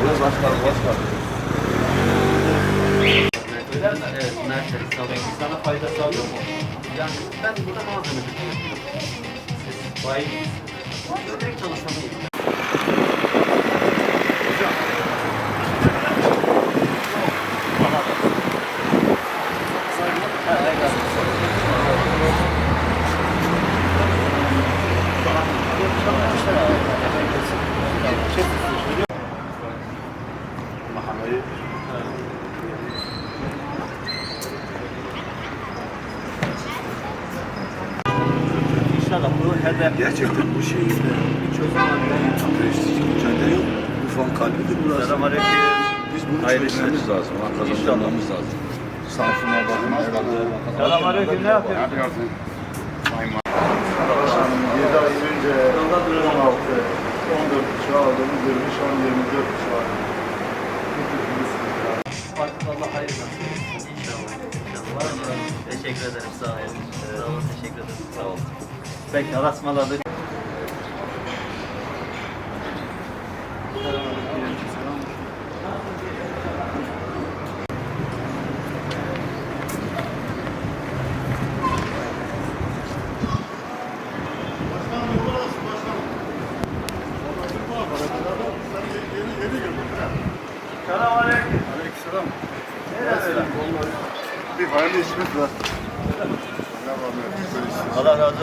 Buyurun başkanım, hoş geldiniz. Öyle mi? Evet, Mercedes sağlıyor. Sana fayda sağlıyor mu? Yani ben burada malzeme yapıyorum. Siz bayi Örnek çalışanıyım. İnşallah bu hedef Gerçekten bu şehirde çözüm haline prestij mücadele yok. Ufak kalbidir burası. Selamünaleyküm. Biz bunu çözmemiz lazım. Kazanmamız lazım. Samsun'a bakın. Selamünaleyküm. Ne yapıyorsun? Başkanım 7 ay önce 16, 14 uçağı aldığımız ürünü şu an 24 uçağı. Allah hayır nasip etsin. İnşallah. İnşallah. Teşekkür ederim. Sağ olun. Sağ olun. Teşekkür ederim. Sağ olun. Peki. Arasmaladık. Selamünaleyküm. Aleykümselam. Bir hayırlı işimiz var. Allah rahmet eylesin. Allah razı olsun.